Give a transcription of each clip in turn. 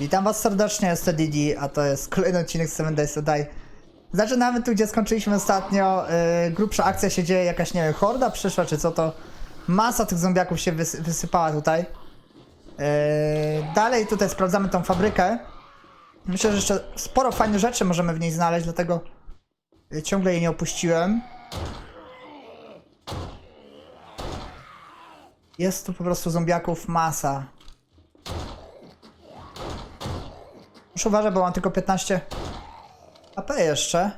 Witam was serdecznie, jestem Didi, a to jest kolejny odcinek 7 Days to Die. Zaczynamy tu, gdzie skończyliśmy ostatnio. Yy, grubsza akcja się dzieje, jakaś, nie wiem, horda przyszła, czy co to. Masa tych zombiaków się wys wysypała tutaj. Yy, dalej tutaj sprawdzamy tą fabrykę. Myślę, że jeszcze sporo fajnych rzeczy możemy w niej znaleźć, dlatego yy, ciągle jej nie opuściłem. Jest tu po prostu zombiaków masa. Muszę uważać, bo mam tylko 15 AP jeszcze.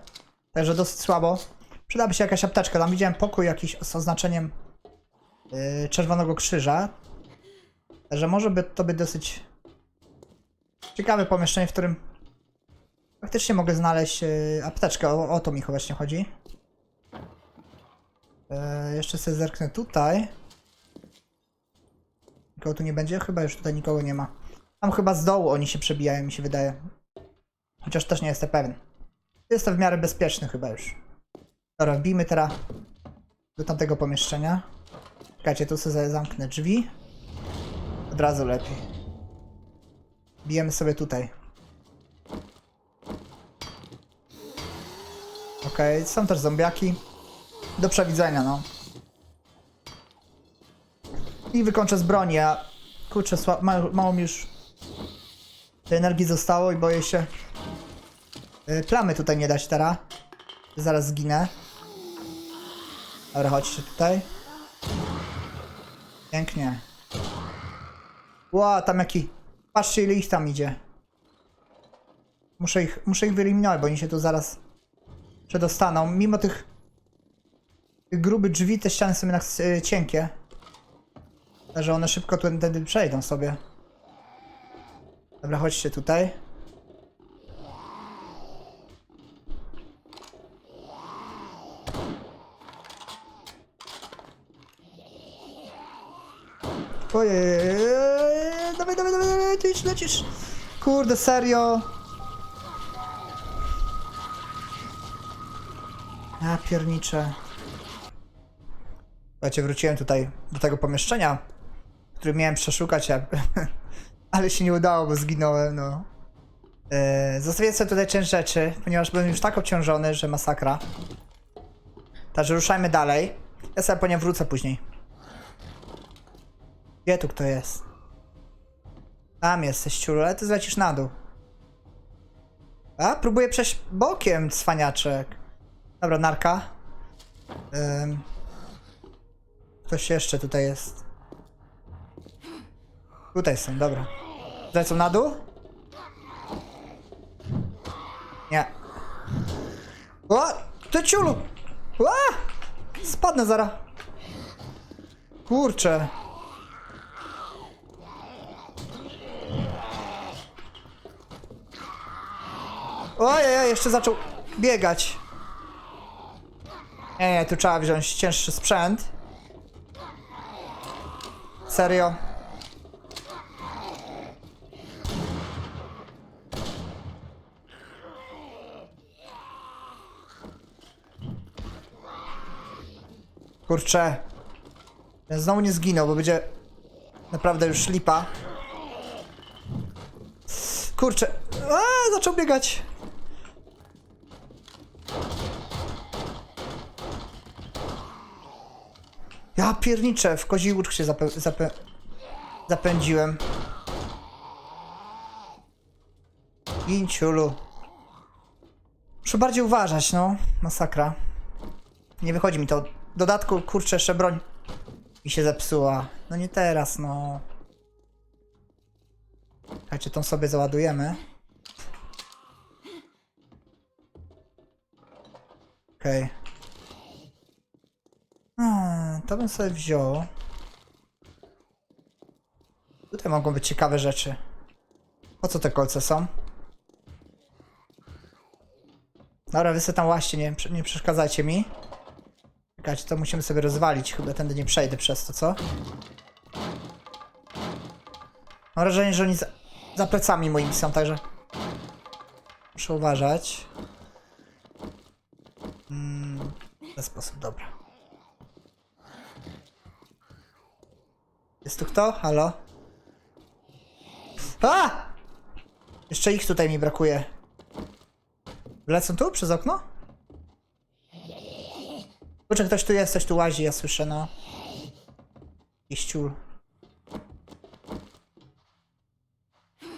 Także dosyć słabo. Przydałaby się jakaś apteczka. Tam widziałem pokój jakiś z oznaczeniem yy, Czerwonego Krzyża. Także może by to być dosyć ciekawe pomieszczenie, w którym faktycznie mogę znaleźć yy, apteczkę. O, o to mi właśnie chodzi. Yy, jeszcze sobie zerknę tutaj. Nikogo tu nie będzie? Chyba już tutaj nikogo nie ma. Tam chyba z dołu oni się przebijają, mi się wydaje. Chociaż też nie jestem pewien. Jestem w miarę bezpieczny chyba już. Dobra, wbijmy teraz do tamtego pomieszczenia. Czekajcie, tu sobie zamknę drzwi. Od razu lepiej. Bijemy sobie tutaj. Okej, są też zombiaki. Do przewidzenia, no. I wykończę z broni, a kurczę, sła- ma- mało mi już tej energii zostało i boję się y, plamy tutaj nie dać teraz. Zaraz zginę. Dobra, chodźcie tutaj. Pięknie. Ła, tam jaki... Patrzcie ile ich tam idzie. Muszę ich, muszę ich wyeliminować, bo oni się tu zaraz przedostaną. Mimo tych, tych grubych drzwi, te ściany są jednak y, cienkie. Że one szybko tędy przejdą sobie. Dobra, chodźcie tutaj. Ojej, dawaj, dawaj, dawaj, lecisz, lecisz. Kurde, serio. Ja pierniczę. Słuchajcie, wróciłem tutaj do tego pomieszczenia, który miałem przeszukać, a... ale się nie udało, bo zginąłem, no. Yy, zostawię sobie tutaj część rzeczy, ponieważ byłem już tak obciążony, że masakra. Także ruszajmy dalej. Ja sobie po nie wrócę później. Gdzie tu kto jest? Tam jesteś, ciulu, ale ty zlecisz na dół. A, próbuję przejść bokiem, cwaniaczek. Dobra, narka. Ym. Ktoś jeszcze tutaj jest. Tutaj są, dobra. Zlecą na dół? Nie. O! Ty ciulu! O! Spadnę zara. Kurczę. Ojej, jeszcze zaczął biegać. Nie, nie, tu trzeba wziąć cięższy sprzęt. Serio? Kurczę. Ten znowu nie zginął, bo będzie naprawdę już lipa. Kurczę. A, zaczął biegać. Ja pierniczę, w kozi łódź się zapę zapę zapędziłem. Ginciulu. Muszę bardziej uważać, no. Masakra. Nie wychodzi mi to. W dodatku, kurczę, jeszcze broń mi się zepsuła. No nie teraz, no. Słuchajcie, tą sobie załadujemy. Okej. Okay. To bym sobie wziął. Tutaj mogą być ciekawe rzeczy. Po co te kolce są? Dobra, wy sobie tam łaście, nie, nie przeszkadzajcie mi. Czekajcie, to musimy sobie rozwalić. Chyba tędy nie przejdę przez to, co? Mam wrażenie, że oni za, za plecami moimi są, także... Muszę uważać. Mm, w ten sposób, dobra. Jest tu kto? Halo? A! Jeszcze ich tutaj mi brakuje. Lecą tu przez okno? Kurczę, ktoś tu jest, ktoś tu łazi, ja słyszę, no. I ściul.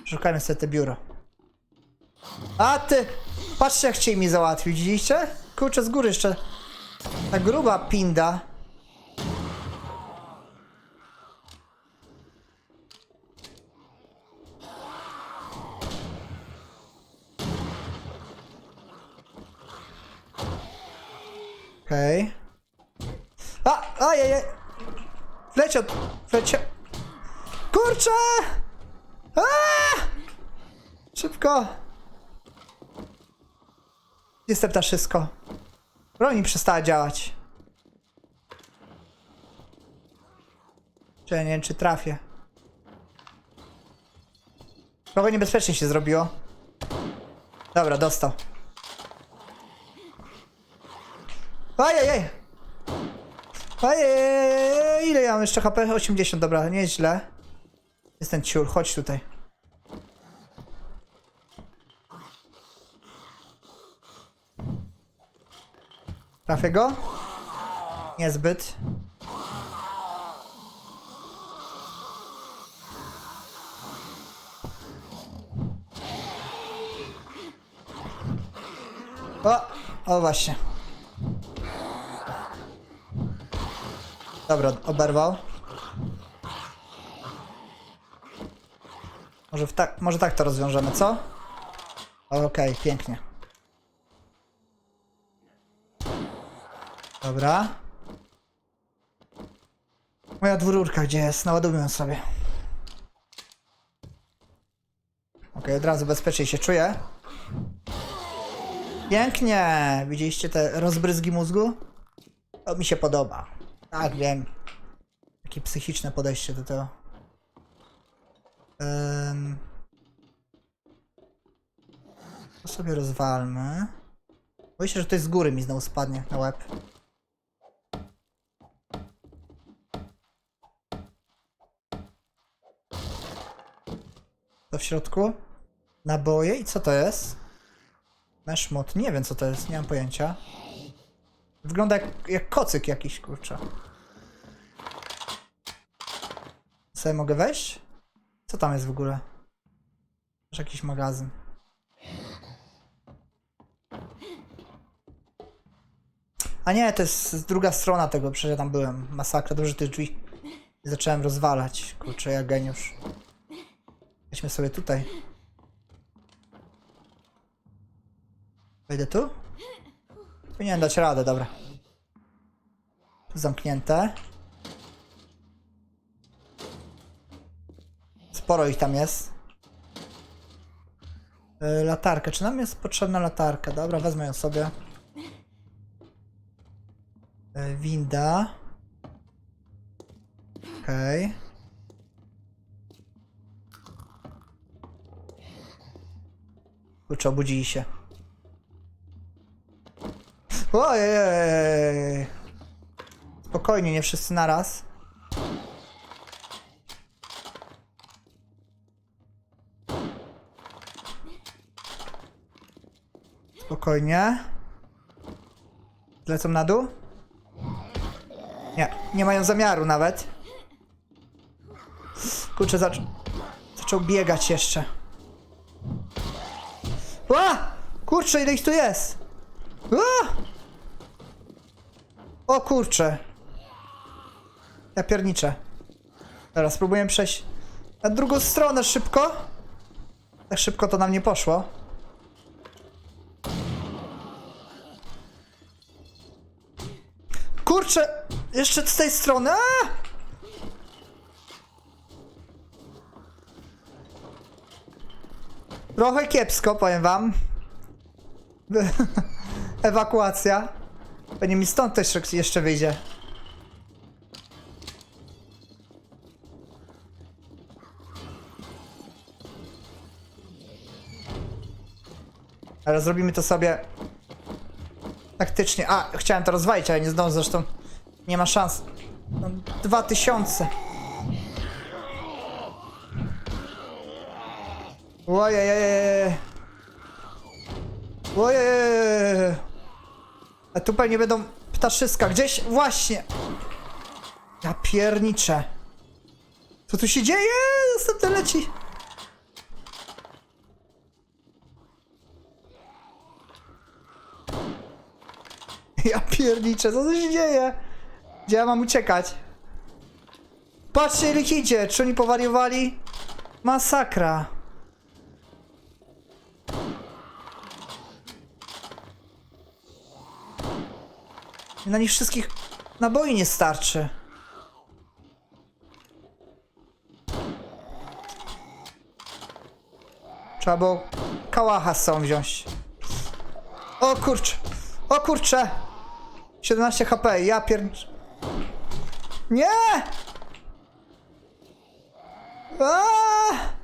Szukajmy sobie te biuro. A ty! Patrzcie jak chcieli mi załatwić, widzieliście? Kurczę, z góry jeszcze. Ta gruba pinda. Okej. A! Ajajaj! Wleciał! Wleciał! Kurczę! A! Jestem ta wszystko. Broń przestała działać. Czy nie wiem, czy trafię. Trochę niebezpiecznie się zrobiło. Dobra, dostał. Ajajaj! Ajajaj! Ile ja mam jeszcze HP? 80, dobra, nieźle. Jest ten ciur, chodź tutaj. Trafię go? Niezbyt. O! O właśnie. Dobra, oberwał. Może, tak, może tak to rozwiążemy, co? Okej, pięknie. Dobra. Moja dwururka gdzie jest? Naładujmy ją sobie. Okej, od razu bezpiecznie się czuję. Pięknie! Widzieliście te rozbryzgi mózgu? To mi się podoba. Tak, wiem. Takie psychiczne podejście do tego. Um, to sobie rozwalmy. Się, że to jest z góry mi znowu spadnie na łeb. Środku? Naboje i co to jest? Meszmot. Nie wiem co to jest, nie mam pojęcia. Wygląda jak, jak kocyk jakiś, kurczę. Sobie mogę wejść? Co tam jest w ogóle? Może jakiś magazyn. A nie, to jest druga strona tego, przecież ja tam byłem. Masakra, dobrze tych drzwi zacząłem rozwalać. Kurczę, jak geniusz. Wejdźmy sobie tutaj. Wejdę tu? Powinienem dać radę, dobra. Zamknięte. Sporo ich tam jest. Yy, latarkę. Czy nam jest potrzebna latarka? Dobra, wezmę ją sobie. Yy, winda. Okej. Okay. Kurczę, obudzili się. Ojej! Spokojnie, nie wszyscy naraz. Spokojnie. Lecą na dół? Nie, nie mają zamiaru nawet. Kurczę, zac zaczął biegać jeszcze. Ła! Kurczę, ile ich tu jest! Ła! O kurczę. Ja pierniczę. Teraz spróbuję przejść na drugą stronę szybko. Tak szybko to nam nie poszło. Kurczę! Jeszcze z tej strony. A! Trochę kiepsko, powiem wam. Ewakuacja. Pewnie mi stąd też jeszcze wyjdzie. Ale zrobimy to sobie taktycznie. A, chciałem to rozwalić, ale nie zdążę, zresztą nie ma szans. No, dwa tysiące. Ojej. Ojej. A tu pewnie będą ptaszyska. Gdzieś właśnie. Ja pierniczę. Co tu się dzieje? Następny leci. Ja pierniczę, co tu się dzieje? Gdzie ja mam uciekać? Patrzcie ich idzie, czy oni powariowali? Masakra. Na nich wszystkich naboi nie starczy. Trzeba było kałacha z sobą wziąć. O kurcz! O kurcze! 17 HP, ja pier... Nie! Aaaa!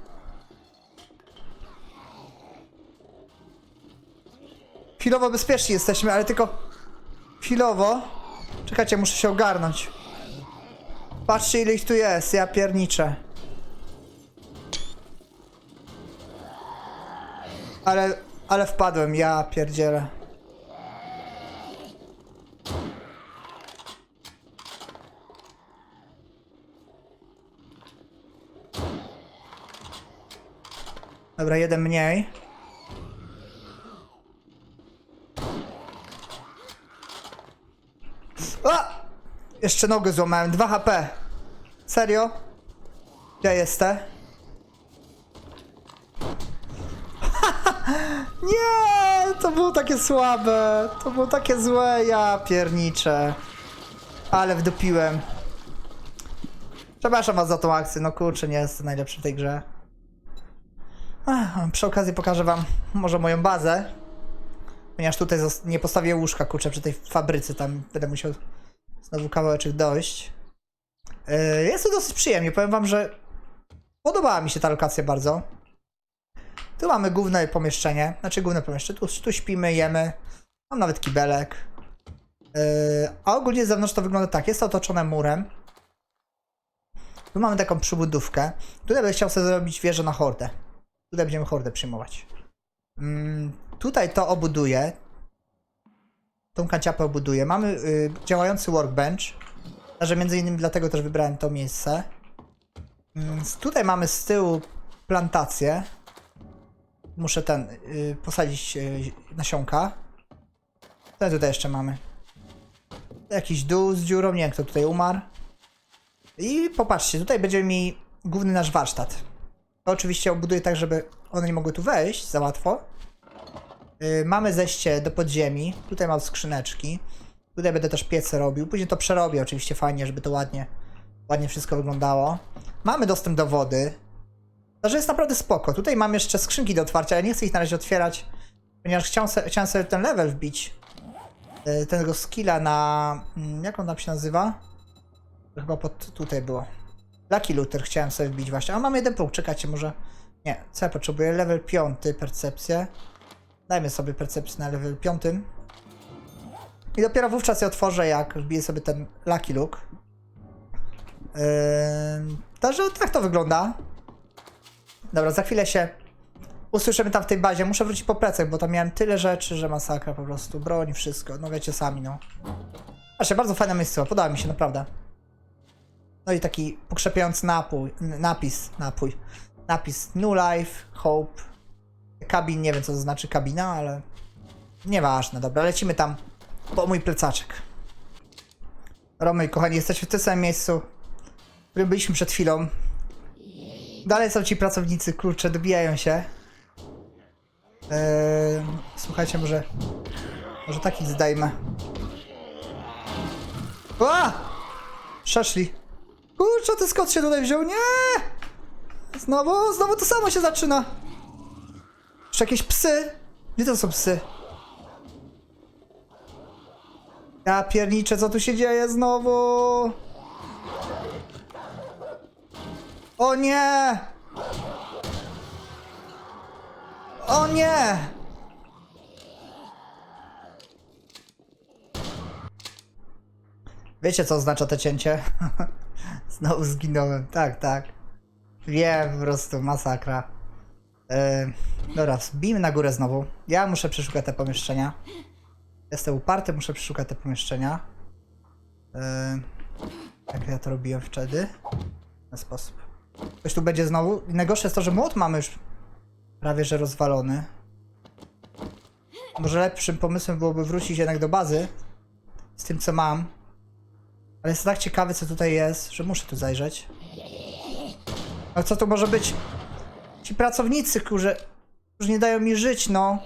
Chwilowo bezpieczni jesteśmy, ale tylko chwilowo. Czekajcie, muszę się ogarnąć. Patrzcie ile ich tu jest, ja pierniczę. Ale, ale wpadłem, ja pierdzielę. Dobra, jeden mniej. A! Jeszcze nogę złamałem, 2 HP. Serio? Ja jestem. Nie, to było takie słabe. To było takie złe, ja pierniczę. Ale wdupiłem. Przepraszam was za tą akcję, no kurczę, nie jest najlepszy w tej grze. Ach, przy okazji pokażę wam może moją bazę. Ponieważ tutaj nie postawię łóżka, kurczę, przy tej fabryce, tam będę musiał znowu kawałeczek dojść. Yy, jest to dosyć przyjemnie, powiem wam, że podobała mi się ta lokacja bardzo. Tu mamy główne pomieszczenie, znaczy główne pomieszczenie, tu, tu śpimy, jemy, mam nawet kibelek. Yy, a ogólnie z zewnątrz to wygląda tak, jest to otoczone murem. Tu mamy taką przybudówkę. Tutaj będę chciał sobie zrobić wieżę na hordę. Tutaj będziemy hordę przyjmować. Mm, tutaj to obuduję. Tą kanciapę obuduję. Mamy y, działający workbench. Także między innymi dlatego też wybrałem to miejsce. Mm, tutaj mamy z tyłu plantację. Muszę ten y, posadzić y, nasionka. Co tutaj jeszcze mamy? Jakiś dół z dziurą, nie wiem kto tutaj umarł. I popatrzcie, tutaj będziemy mieli główny nasz warsztat. To oczywiście obuduję tak, żeby one nie mogły tu wejść za łatwo. Yy, mamy zejście do podziemi. Tutaj mam skrzyneczki. Tutaj będę też piece robił. Później to przerobię oczywiście fajnie, żeby to ładnie, ładnie wszystko wyglądało. Mamy dostęp do wody. Także jest naprawdę spoko. Tutaj mam jeszcze skrzynki do otwarcia, ale nie chcę ich na razie otwierać, ponieważ chciałem, se, chciałem sobie ten level wbić. Yy, tego skilla na... mm, Jak on tam się nazywa? Chyba pod tutaj było. Lucky Luther chciałem sobie wbić właśnie. A mam jeden punkt, czekajcie, może. Nie, co ja potrzebuję? Level 5, percepcję. Dajmy sobie percepcję na level 5. I dopiero wówczas je otworzę, jak wbiję sobie ten Lucky Look. Yy, także tak to wygląda. Dobra, za chwilę się usłyszymy tam w tej bazie. Muszę wrócić po plecach, bo tam miałem tyle rzeczy, że masakra po prostu. Broń, wszystko. No wiecie sami, no. Właśnie, bardzo fajna miejsce, podoba mi się, naprawdę. No i taki pokrzepiający napój, napis, napój, napis New Life, Hope, kabin, nie wiem co to znaczy kabina, ale nieważne, dobra, lecimy tam po mój plecaczek. Romy, kochani, jesteśmy w tym samym miejscu, w którym byliśmy przed chwilą. Dalej są ci pracownicy, kurczę, dobijają się. Eee, słuchajcie, może, może takich zdajmy. A! Przeszli. Kurczę, ty skąd się tutaj wziął? Nie! Znowu, znowu to samo się zaczyna. Jeszcze jakieś psy? Gdzie to są psy? Ja pierniczę, co tu się dzieje znowu? O nie! O nie! Wiecie, co oznacza to cięcie? Znowu zginąłem. Tak, tak. Wiem, po prostu masakra. Yy, dobra, bijmy na górę znowu. Ja muszę przeszukać te pomieszczenia. Jestem uparty, muszę przeszukać te pomieszczenia. Yy, jak ja to robiłem wtedy? W ten sposób. Ktoś tu będzie znowu. Najgorsze jest to, że młot mamy już prawie że rozwalony. Może lepszym pomysłem byłoby wrócić jednak do bazy z tym co mam. Ale jest tak ciekawy co tutaj jest, że muszę tu zajrzeć. A co to może być? Ci pracownicy, którzy, którzy nie dają mi żyć, no.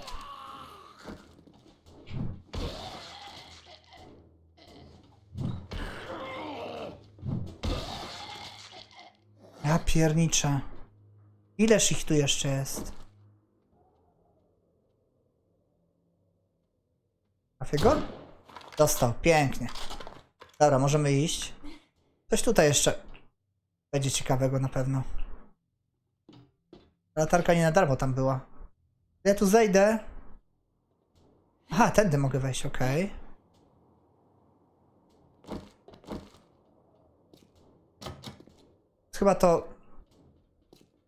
Ja pierniczę. Ileż ich tu jeszcze jest? Trafię go? Dostał, pięknie. Dobra, możemy iść. Coś tutaj jeszcze będzie ciekawego na pewno. Latarka nie na darmo tam była. Ja tu zejdę. Aha, tędy mogę wejść, okej. Chyba to...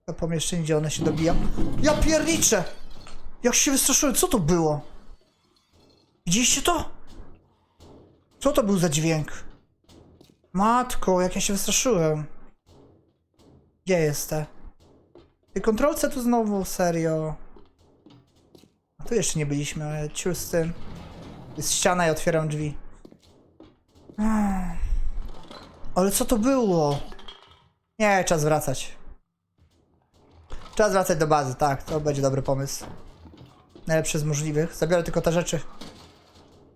To pomieszczenie, gdzie one się dobiją. Ja pierniczę! Jak się wystraszyłem, co to było? Widzieliście to? Co to był za dźwięk? Matko, jak ja się wystraszyłem. Gdzie jest te? Ty kontrolce tu znowu, serio. A tu jeszcze nie byliśmy, ale ciur z tym. Jest ściana i otwieram drzwi. Ale co to było? Nie, czas wracać. Czas wracać do bazy, tak, to będzie dobry pomysł. Najlepszy z możliwych. Zabiorę tylko te rzeczy,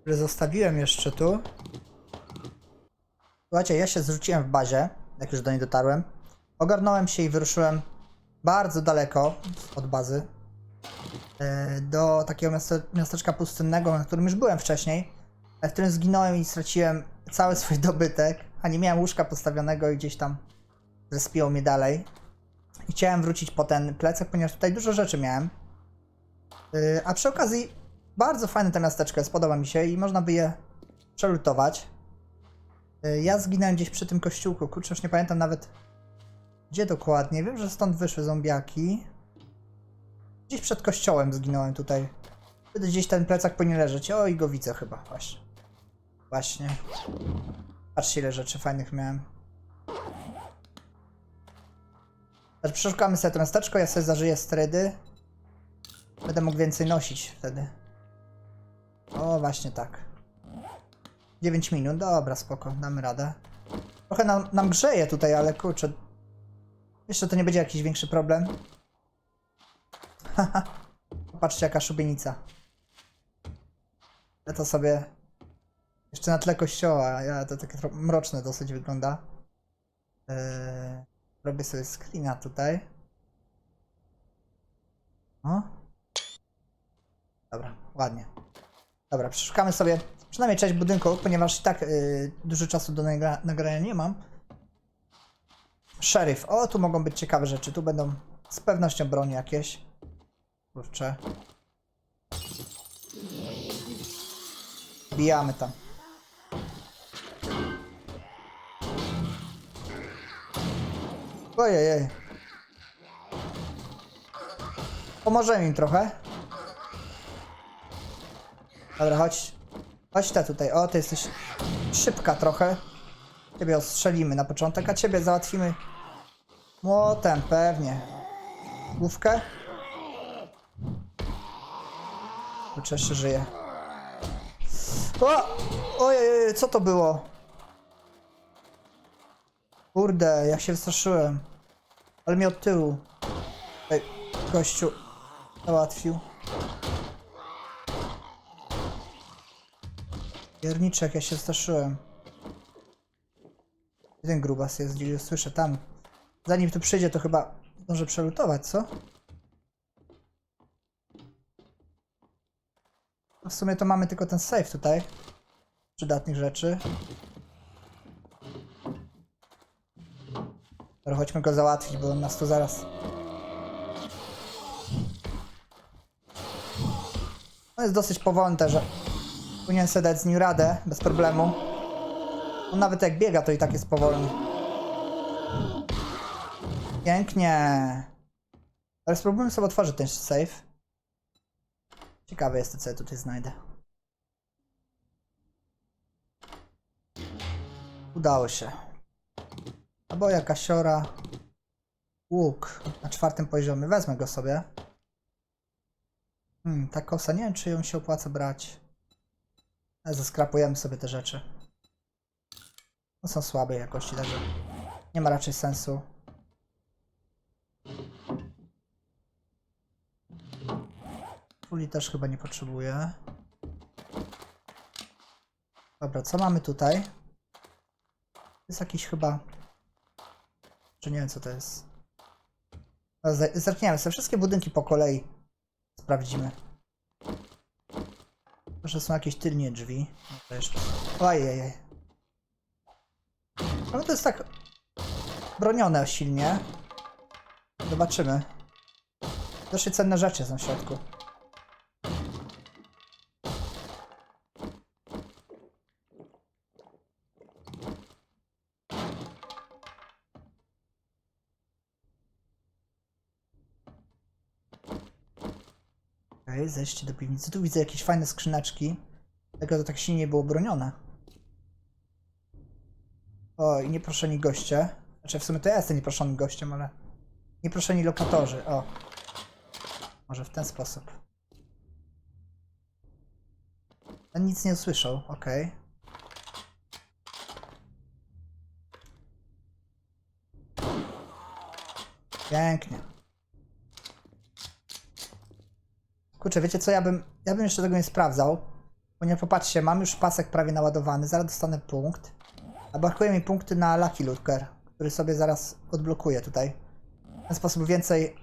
które zostawiłem jeszcze tu. Słuchajcie, ja się zrzuciłem w bazie, jak już do niej dotarłem. Ogarnąłem się i wyruszyłem bardzo daleko od bazy. e, Do takiego miaste, miasteczka pustynnego, na którym już byłem wcześniej. e, W którym zginąłem i straciłem cały swój dobytek. A nie miałem łóżka postawionego i gdzieś tam zespiło mnie dalej. I chciałem wrócić po ten plecak, ponieważ tutaj dużo rzeczy miałem. E, A przy okazji bardzo fajne to miasteczko jest, podoba mi się i można by je przelutować. Ja zginąłem gdzieś przy tym kościółku, kurczę, już nie pamiętam nawet gdzie dokładnie. Wiem, że stąd wyszły zombiaki. Gdzieś przed kościołem zginąłem tutaj. Wtedy gdzieś ten plecak powinien leżeć. O, i go widzę chyba, właśnie. Właśnie. Patrzcie ile rzeczy fajnych miałem. Znaczy, przeszukamy sobie to miasteczko, ja sobie zażyję strydy. Będę mógł więcej nosić wtedy. O, właśnie tak. 9 minut, dobra, spoko, damy radę. Trochę nam, nam grzeje tutaj, ale kurczę. Jeszcze to nie będzie jakiś większy problem. Haha. Patrzcie jaka szubienica. Ja to sobie... Jeszcze na tle kościoła, ja to takie mroczne dosyć wygląda. Eee, robię sobie screena tutaj. O. Dobra, ładnie. Dobra, przeszukamy sobie przynajmniej część budynku, ponieważ i tak yy, dużo czasu do nagra nagrania nie mam. Szeryf. O, tu mogą być ciekawe rzeczy. Tu będą z pewnością broni jakieś. Kurczę. Bijamy tam. Ojej. Pomożemy im trochę. Dobra, chodź. Chodź ta tutaj. O, ty jesteś szybka trochę. Ciebie ostrzelimy na początek, a ciebie załatwimy młotem, pewnie. Główkę? Kurczę, jeszcze żyje. O! Ojej, co to było? Kurde, jak się wystraszyłem. Ale mnie od tyłu. Ej, gościu załatwił. Pierniczek, ja się straszyłem. Ten grubas jest, gdzie go słyszę, tam. Zanim tu przyjdzie, to chyba może przelutować, co? No w sumie to mamy tylko ten safe tutaj. Przydatnych rzeczy. Dobra, chodźmy go załatwić, bo on nas tu zaraz... On jest dosyć powolny że powinien sobie dać z nim radę, bez problemu. On nawet jak biega, to i tak jest powolny. Pięknie. Ale spróbujmy sobie otworzyć ten safe. Ciekawy jest, co ja tutaj znajdę. Udało się. Albo jakaś siora. Łuk na czwartym poziomie. Wezmę go sobie. Hmm, ta kosa, nie wiem czy ją się opłaca brać. Ale zaskrapujemy sobie te rzeczy. No są słabej jakości, także nie ma raczej sensu. Puli też chyba nie potrzebuję. Dobra, co mamy tutaj? Jest jakiś chyba... Czy nie wiem co to jest. No, Zerkniemy sobie wszystkie budynki po kolei. Sprawdzimy. Może są jakieś tylnie drzwi. No to jeszcze. Ojej. No to jest tak bronione silnie. Zobaczymy. Dosyć cenne rzeczy są w środku. Okej, zejście do piwnicy. Tu widzę jakieś fajne skrzyneczki. Tego to tak silnie było bronione. O, i nieproszeni goście. Znaczy, w sumie to ja jestem nieproszonym gościem, ale... Nieproszeni lokatorzy, o. Może w ten sposób. Ten nic nie usłyszał, okej. Pięknie. Kurczę, wiecie co, ja bym, ja bym jeszcze tego nie sprawdzał. Ponieważ popatrzcie, mam już pasek prawie naładowany, zaraz dostanę punkt. A brakuje mi punkty na Lucky Looker, który sobie zaraz odblokuję tutaj. W ten sposób więcej,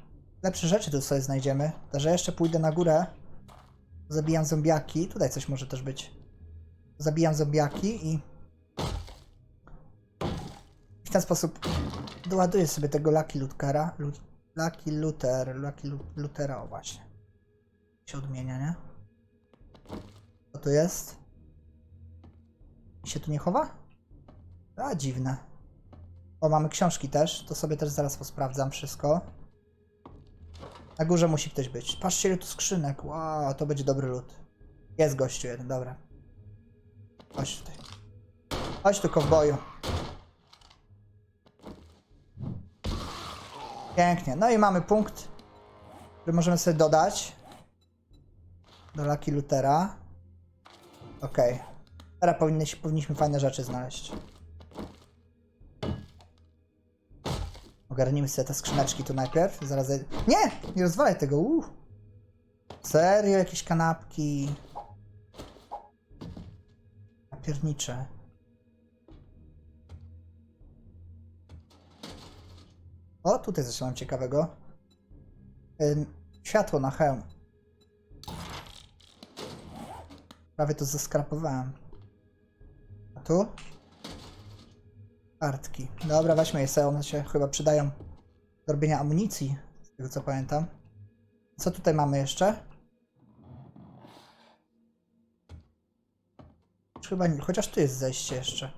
lepsze rzeczy tu sobie znajdziemy. Także jeszcze pójdę na górę. Zabijam zombiaki. Tutaj coś może też być. Zabijam zombiaki i... W ten sposób doładuję sobie tego Lucky Lookera. Lu- Lucky Luther, Lucky Lu- Lutera, o właśnie. Się odmienia, nie? Co tu jest? I się tu nie chowa? A, dziwne. O, mamy książki też. To sobie też zaraz posprawdzam wszystko. Na górze musi ktoś być. Patrzcie, ile tu skrzynek. Wow, to będzie dobry lód. Jest gościu jeden, dobra. Chodź tutaj. Chodź tu, kowboju. Pięknie. No i mamy punkt, który możemy sobie dodać. Do Lucky Lutera. Okej. Teraz powinny, powinniśmy fajne rzeczy znaleźć. Ogarnijmy sobie te skrzyneczki tu najpierw. Zaraz. Nie! Nie rozwalaj tego. Uh. Serio, jakieś kanapki. Napiernicze. O, tutaj coś mam ciekawego. Ym, Światło na hełm. Prawie to zeskrapowałem. A tu? Kartki. Dobra, weźmy je sobie, one się chyba przydają do robienia amunicji, z tego co pamiętam. Co tutaj mamy jeszcze? Chyba nie, chociaż tu jest zejście jeszcze.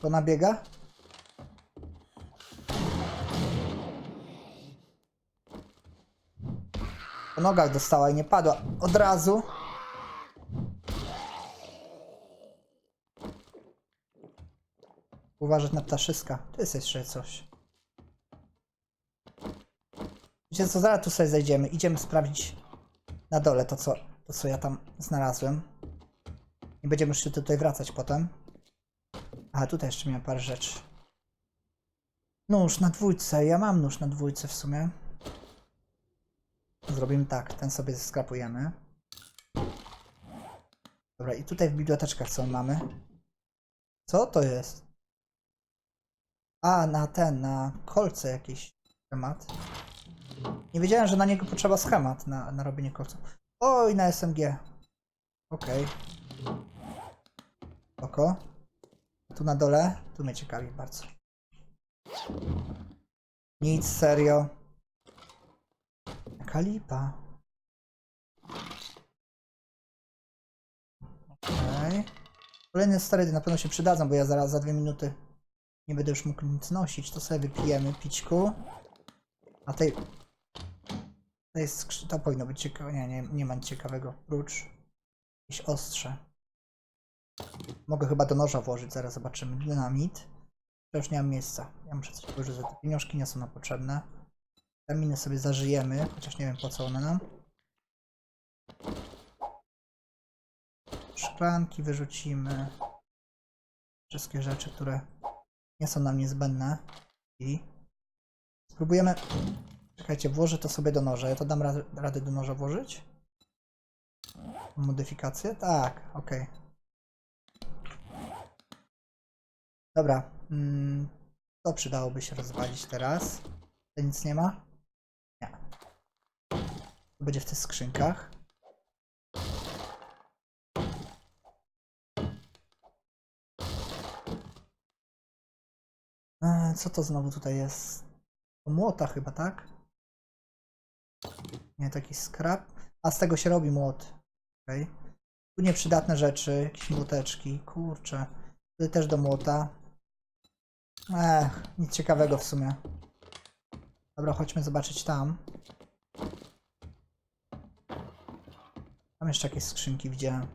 To nabiega? Po nogach dostała i nie padła od razu. Uważać na ptaszyska. Tu jest jeszcze coś. Wiecie co, zaraz tu sobie zejdziemy. Idziemy sprawdzić na dole to, co, to, co ja tam znalazłem. Nie będziemy się tutaj wracać potem. A tutaj jeszcze miałem parę rzeczy. Nóż na dwójce. Ja mam nóż na dwójce w sumie. Zrobimy tak, ten sobie zeskrapujemy. Dobra, i tutaj w biblioteczkach co mamy? Co to jest? A, na ten, na kolce jakiś schemat. Nie wiedziałem, że na niego potrzeba schemat na, na robienie kolców. Oj, na SMG. Okej. Oko. Tu na dole. Tu mnie ciekawi bardzo. Nic, serio. Jaka lipa. Okej. Kolejne sterydy na pewno się przydadzą, bo ja zaraz za dwie minuty nie będę już mógł nic nosić, to sobie wypijemy pićku. A tej... Jest skrzy... To powinno być ciekawe. Nie, nie, nie ma nic ciekawego. Prócz jakieś ostrze. Mogę chyba do noża włożyć, zaraz zobaczymy. Dynamit. To już nie mam miejsca. Ja muszę coś włożyć, te pieniążki nie są nam potrzebne. Te miny sobie zażyjemy, chociaż nie wiem po co one nam. Szklanki wyrzucimy. Wszystkie rzeczy, które nie są nam niezbędne. I spróbujemy. Czekajcie, włożę to sobie do noża. Ja to dam radę, radę do noża włożyć? Modyfikacje? Tak, okej. Dobra. Mm, to przydałoby się rozwalić teraz. To nic nie ma? Nie. To będzie w tych skrzynkach. E, Co to znowu tutaj jest? To młota chyba, tak? Nie, taki skrap. A z tego się robi młot. Okej. Tu nieprzydatne rzeczy, jakieś młoteczki. Kurczę. Tutaj też do młota. Ech, nic ciekawego w sumie. Dobra, chodźmy zobaczyć tam. Tam jeszcze jakieś skrzynki widziałem.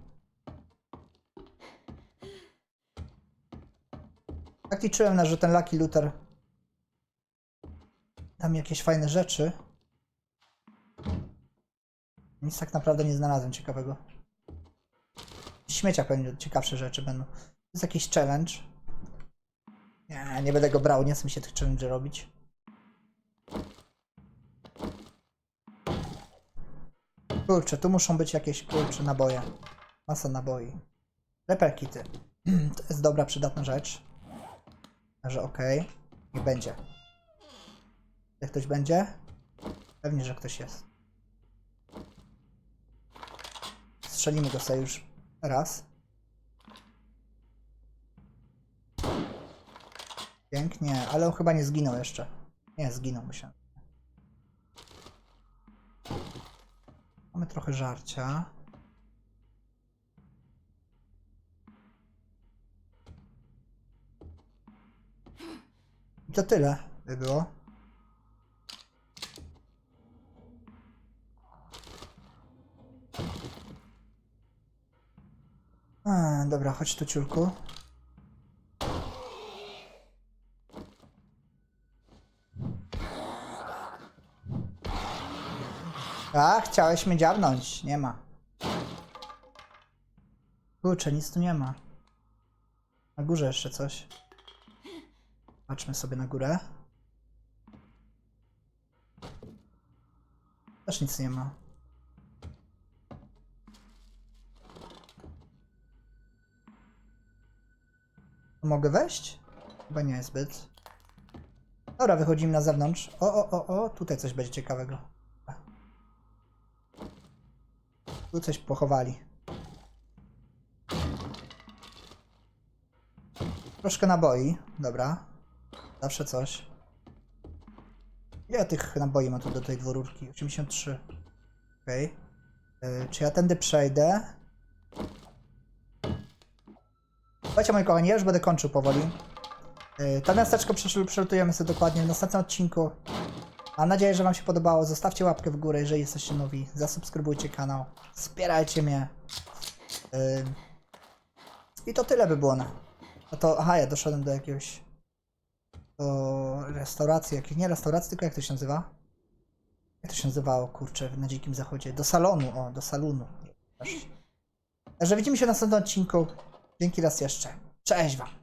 Tak liczyłem na, że ten Lucky Luther tam jakieś fajne rzeczy. Nic tak naprawdę nie znalazłem ciekawego. W śmieciach pewnie ciekawsze rzeczy będą. To jest jakiś challenge. Nie, nie będę go brał, nie chcę mi się tych challenge robić. Kurczę, tu muszą być jakieś kurcze naboje. Masa naboi. Repair kity. To jest dobra, przydatna rzecz. Także okej. Niech będzie. Jak ktoś będzie? Pewnie, że ktoś jest. Strzelimy go sobie już raz. Pięknie, ale on chyba nie zginął jeszcze. Nie, zginął myślę. Mamy trochę żarcia. I to tyle by było. A, dobra, chodź tu ciulku. A, chciałeś mnie dziabnąć. Nie ma. Kurczę, nic tu nie ma. Na górze jeszcze coś. Patrzmy sobie na górę. Też nic nie ma. Mogę wejść? Chyba nie zbyt. Dobra, wychodzimy na zewnątrz. O, o, o, o, tutaj coś będzie ciekawego. Tu coś pochowali. Troszkę naboi, dobra. Zawsze coś. Ile tych naboi ma tu do tej dwururki? 83. Okej. Okay. Czy ja tędy przejdę? Słuchajcie moi kochani, ja już będę kończył powoli. Yy, To miasteczko przelutujemy sobie dokładnie w następnym odcinku. Mam nadzieję, że wam się podobało. Zostawcie łapkę w górę, jeżeli jesteście nowi. Zasubskrybujcie kanał. Wspierajcie mnie. Yy, I to tyle by było na. No to, aha, ja doszedłem do jakiegoś. Restauracji, jakiej nie restauracji, tylko jak to się nazywa? Jak to się nazywało, kurczę, na dzikim zachodzie? Do salonu, o, do salonu. Także widzimy się w następnym odcinku. Dzięki raz jeszcze. Cześć wam.